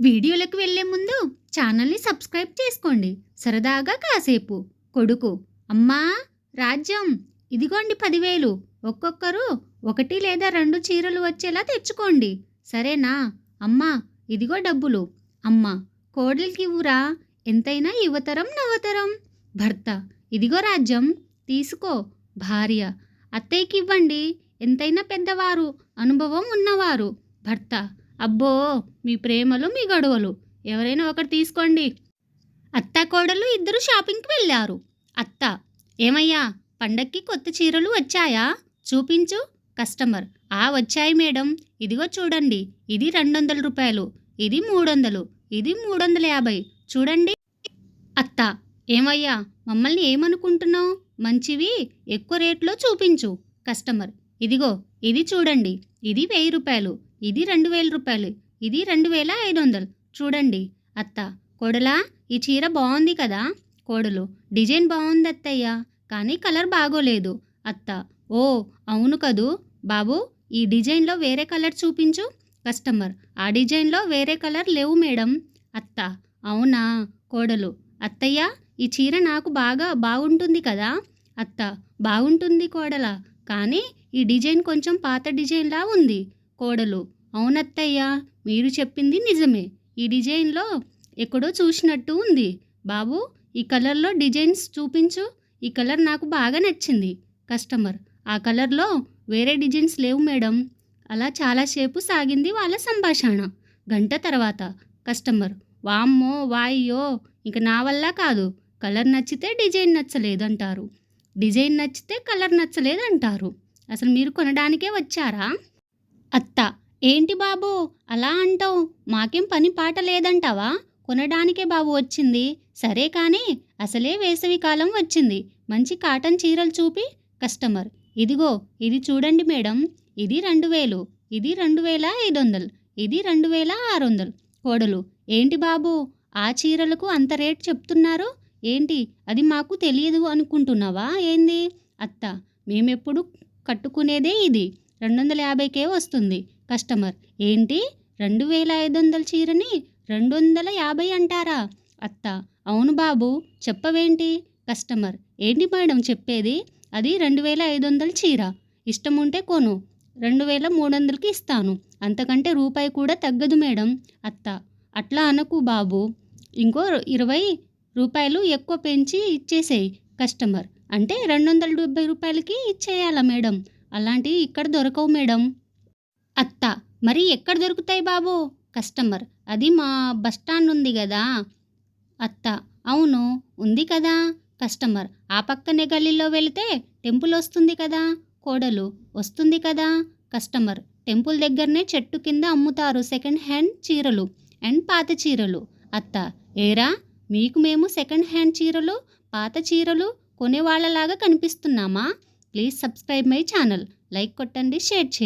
వీడియోలకు వెళ్ళే ముందు ఛానల్ని సబ్స్క్రైబ్ చేసుకోండి. సరదాగా కాసేపు. కొడుకు అమ్మా రాజ్యం ఇదిగోండి పదివేలు. ఒక్కొక్కరు ఒకటి లేదా రెండు చీరలు వచ్చేలా తెచ్చుకోండి. సరేనా? అమ్మా ఇదిగో డబ్బులు. అమ్మ కోడలికి ఇవ్వురా ఎంతైనా యువతరం నవతరం. భర్త ఇదిగో రాజ్యం తీసుకో. భార్య అత్తయ్యకి ఇవ్వండి. ఎంతైనా పెద్దవారు అనుభవం ఉన్నవారు. భర్త అబ్బో మీ ప్రేమలు మీ గొడవలు. ఎవరైనా ఒకటి తీసుకోండి. అత్త కోడలు ఇద్దరు షాపింగ్కి వెళ్ళారు. అత్త ఏమయ్యా పండక్కి కొత్త చీరలు వచ్చాయా? చూపించు కస్టమర్. ఆ వచ్చాయి మేడం. ఇదిగో చూడండి. ఇది రెండు వందల రూపాయలు. ఇది మూడు వందలు ఇది మూడు వందల యాభై. చూడండి. అత్త ఏమయ్యా మమ్మల్ని ఏమనుకుంటున్నావు? మంచివి ఎక్కువ రేట్లో చూపించు. కస్టమర్ ఇదిగో ఇది చూడండి. ఇది వెయ్యి రూపాయలు. ఇది రెండు వేల రూపాయలు. ఇది రెండు వేల ఐదు వందలు. చూడండి అత్త కోడలా ఈ చీర బాగుంది కదా? కోడలు డిజైన్ బాగుంది అత్తయ్య కానీ కలర్ బాగోలేదు. అత్త ఓ అవును కదూ? బాబు ఈ డిజైన్లో వేరే కలర్ చూపించు. కస్టమర్ ఆ డిజైన్లో వేరే కలర్ లేవు మేడం. అత్త అవునా? కోడలు అత్తయ్య ఈ చీర నాకు బాగా బాగుంటుంది కదా? అత్త బాగుంటుంది కోడల కానీ ఈ డిజైన్ కొంచెం పాత డిజైన్లా ఉంది. కోడలు. అవునత్తయ్య మీరు చెప్పింది నిజమే. ఈ డిజైన్లో ఎక్కడో చూసినట్టు ఉంది. బాబు ఈ కలర్లో డిజైన్స్ చూపించు. ఈ కలర్ నాకు బాగా నచ్చింది. కస్టమర్ ఆ కలర్లో వేరే డిజైన్స్ లేవు మేడం. అలా చాలాసేపు సాగింది వాళ్ళ సంభాషణ. గంట తర్వాత కస్టమర్ వామ్మో వాయ్యో ఇంక నా వల్ల కాదు. కలర్ నచ్చితే డిజైన్ నచ్చలేదంటారు. డిజైన్ నచ్చితే కలర్ నచ్చలేదంటారు. అసలు మీరు కొనడానికే వచ్చారా? అత్త ఏంటి బాబు అలా అంటావు? మాకేం పని పాట లేదంటావా? కొనడానికే బాబు వచ్చింది. సరే కానీ అసలే వేసవి కాలం వచ్చింది. మంచి కాటన్ చీరలు చూపి కస్టమర్. ఇదిగో ఇది చూడండి మేడం. ఇది రెండు వేలు. ఇది రెండు వేల ఐదు వందలు. ఇది రెండు వేల ఆరు వందలు. కోడలు ఏంటి బాబు ఆ చీరలకు అంత రేట్ చెప్తున్నారు? ఏంటి? అది మాకు తెలియదు అనుకుంటున్నావా? ఏంది? అత్త మేమెప్పుడు కట్టుకునేదే ఇది. రెండు వందల యాభైకే వస్తుంది. కస్టమర్ ఏంటి? రెండు వేల ఐదు వందల చీరని రెండు వందల యాభై అంటారా? అత్త అవును బాబు చెప్పవేంటి? కస్టమర్ ఏంటి మేడం చెప్పేది? అది రెండు వేల ఐదు వందల చీర. ఇష్టం ఉంటే కొను. రెండు వేల మూడు వందలకి ఇస్తాను. అంతకంటే రూపాయి కూడా తగ్గదు మేడం. అత్త అట్లా అనకు బాబు. ఇంకో ఇరవై రూపాయలు ఎక్కువ పెంచి ఇచ్చేసేయి కస్టమర్. అంటే రెండు వందల డెబ్బై రూపాయలకి ఇచ్చేయాలా మేడం? అలాంటివి ఇక్కడ దొరకవు మేడం. అత్త మరి ఎక్కడ దొరుకుతాయి బాబు? కస్టమర్ అది మా బస్ స్టాండ్ ఉంది కదా. అత్త అవును ఉంది కదా. కస్టమర్ ఆ పక్కనే గల్లీలో వెళితే టెంపుల్ వస్తుంది కదా. కోడలు వస్తుంది కదా. కస్టమర్ టెంపుల్ దగ్గరనే చెట్టు కింద అమ్ముతారు. సెకండ్ హ్యాండ్ చీరలు అండ్ పాత చీరలు. అత్త ఏరా మీకు మేము సెకండ్ హ్యాండ్ చీరలు పాత చీరలు కొనేవాళ్ళలాగా కనిపిస్తున్నామా? Please subscribe my channel. Like కొట్టండి షేర్ చేయండి.